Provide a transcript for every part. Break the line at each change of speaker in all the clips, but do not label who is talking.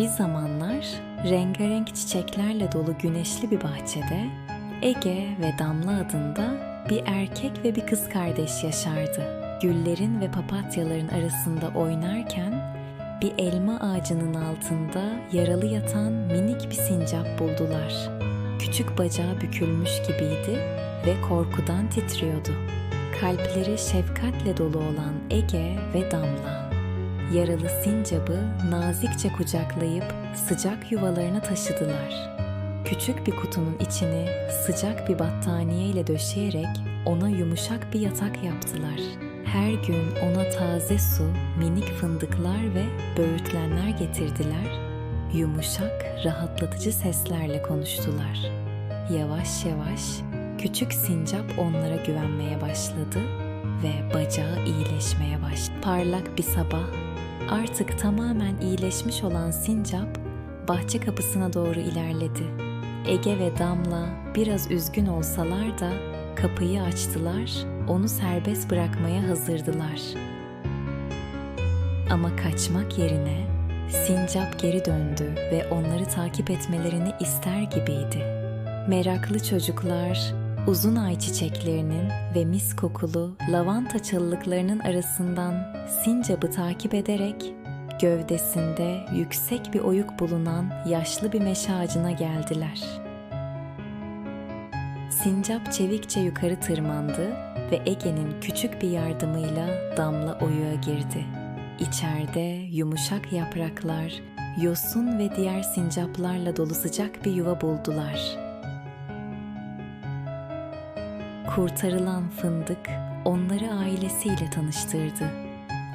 Bir zamanlar rengarenk çiçeklerle dolu güneşli bir bahçede Ege ve Damla adında bir erkek ve bir kız kardeş yaşardı. Güllerin ve papatyaların arasında oynarken bir elma ağacının altında yaralı yatan minik bir sincap buldular. Küçük bacağı bükülmüş gibiydi ve korkudan titriyordu. Kalpleri şefkatle dolu olan Ege ve Damla yaralı sincabı nazikçe kucaklayıp sıcak yuvalarına taşıdılar. Küçük bir kutunun içini sıcak bir battaniye ile döşeyerek ona yumuşak bir yatak yaptılar. Her gün ona taze su, minik fındıklar ve böğürtlenler getirdiler. Yumuşak, rahatlatıcı seslerle konuştular. Yavaş yavaş küçük sincap onlara güvenmeye başladı ve bacağı iyileşmeye başladı. Parlak bir sabah artık tamamen iyileşmiş olan sincap bahçe kapısına doğru ilerledi. Ege ve Damla biraz üzgün olsalar da kapıyı açtılar, onu serbest bırakmaya hazırdılar. Ama kaçmak yerine sincap geri döndü ve onları takip etmelerini ister gibiydi. Meraklı çocuklar uzun ay çiçeklerinin ve mis kokulu lavanta çalılıklarının arasından sincabı takip ederek gövdesinde yüksek bir oyuk bulunan yaşlı bir meşe ağacına geldiler. Sincap çevikçe yukarı tırmandı ve Ege'nin küçük bir yardımıyla damla oyuğa girdi. İçeride yumuşak yapraklar, yosun ve diğer sincaplarla dolu sıcak bir yuva buldular. Kurtarılan fındık onları ailesiyle tanıştırdı.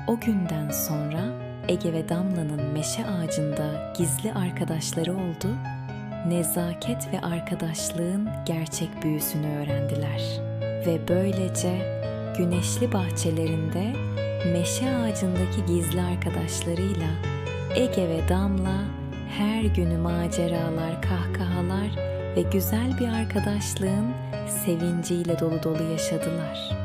O günden sonra Ege ve Damla'nın meşe ağacında gizli arkadaşları oldu, nezaket ve arkadaşlığın gerçek büyüsünü öğrendiler. Ve böylece güneşli bahçelerinde meşe ağacındaki gizli arkadaşlarıyla Ege ve Damla her günü maceralar, kahkahalar ve güzel bir arkadaşlığın sevinciyle dolu dolu yaşadılar.